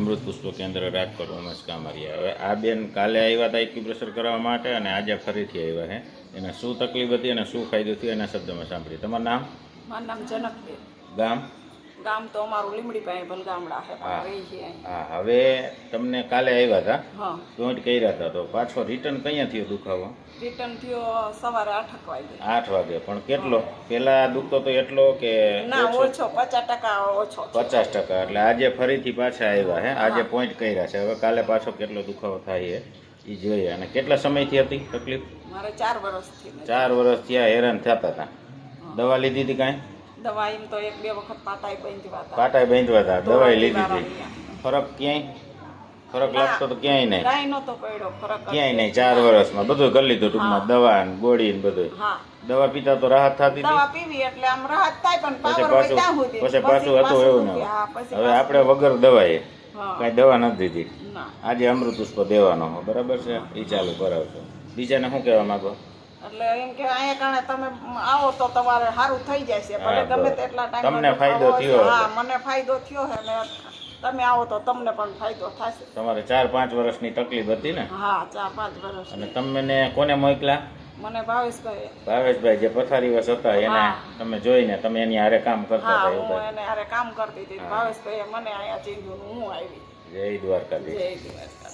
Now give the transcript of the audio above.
અમૃત પુષ્પ કેન્દ્ર રાજકોટ ઉમેશ કામરિયા હવે આ બેન કાલે આવ્યા હતા એક્યુપ્રેશર કરવા માટે અને આજે ફરીથી આવ્યા હે. એને શું તકલીફ હતી અને શું ફાયદો થયો એના શબ્દમાં સાંભળીએ. તમારું નામ? મારું નામ જનકબેન. ગામ? ગામ તો અમારું લીમડી પાસે ભલગામડા છે હા. પણ રહી છે અહીં. હા હવે તમને કાલે આવ્યા હતા હા. જોઈન્ટ કર્યા હતા તો પાછો રિટર્ન ક્યાં થયો દુખાવો? રિટર્ન થયો સવારે આઠક વાગે. આઠ વાગે. પણ કેટલો? પેલા દુખતો તો એટલો કે ના ઓછો? પચાસ ટકા ઓછો છે. પચાસ ટકા. એટલે આજે ફરીથી પાછા આવ્યા હે? આજે પોઈન્ટ કર્યા છે. હવે કાલે પાછો કેટલો દુખાવો થાય છે એ જોઈએ. અને કેટલા સમયથી હતી તકલીફ? મારે ચાર વર્ષથી. ચાર વર્ષ થયા હેરાન થતા હતા દવા લીધી હતી કાંઈ? દવા એમ તો એક બે વખત પાટાઈ બાંધવા હતા. પાટા બાંધવા હતા દવાઈ લીધી હતી. ફરક ક્યાંય? ફરક લાગતો તો ક્યાંય નહીં. કાંઈ નહોતો પડ્યો ફરક ક્યાંય નહીં ચાર વર્ષમાં બધું કરી લીધું ટૂંકમાં દવા ને ગોળી ને બધું દવા પીતા તો રાહત થતી દવા પીવી એટલે આમ રાહત થાય પણ પછી પાવર હોય પાછું ત્યાં સુધી? પછી પાછું હતું એવું. ને હવે આપણે વગર દવાએ કાંઈ દવા નથી દીધી. આજે અમૃત પુષ્પ દેવાનો હો બરાબર છે? એ ચાલુ કરાવશો બીજાને શું કહેવા માંગો? એટલે એમ કે અહીંયા કારણે તમે આવો તો તમારે સારું થઈ જાય છે. ભલે ગમે તેટલા ટાઈમ તમને ફાયદો થયો હા મને ફાયદો થયો છે ને તમે આવો તો તમને પણ ફાયદો થશે. તમારે ચાર પાંચ વર્ષની તકલીફ હતી ને? હા ચાર પાંચ વર્ષ અને તમને કોને મોકલા? મને ભાવેશભાઈ ભાવેશભાઈ જે પથારી વસ હતા એને તમે જોઈને તમે એની હારે કામ કરતા હતા હું એને હારે કામ કરતી હતી. ભાવેશભાઈ મને અહીંયા ચીંધું હું આવી. જય દ્વારકાધીશ. જય દ્વારકા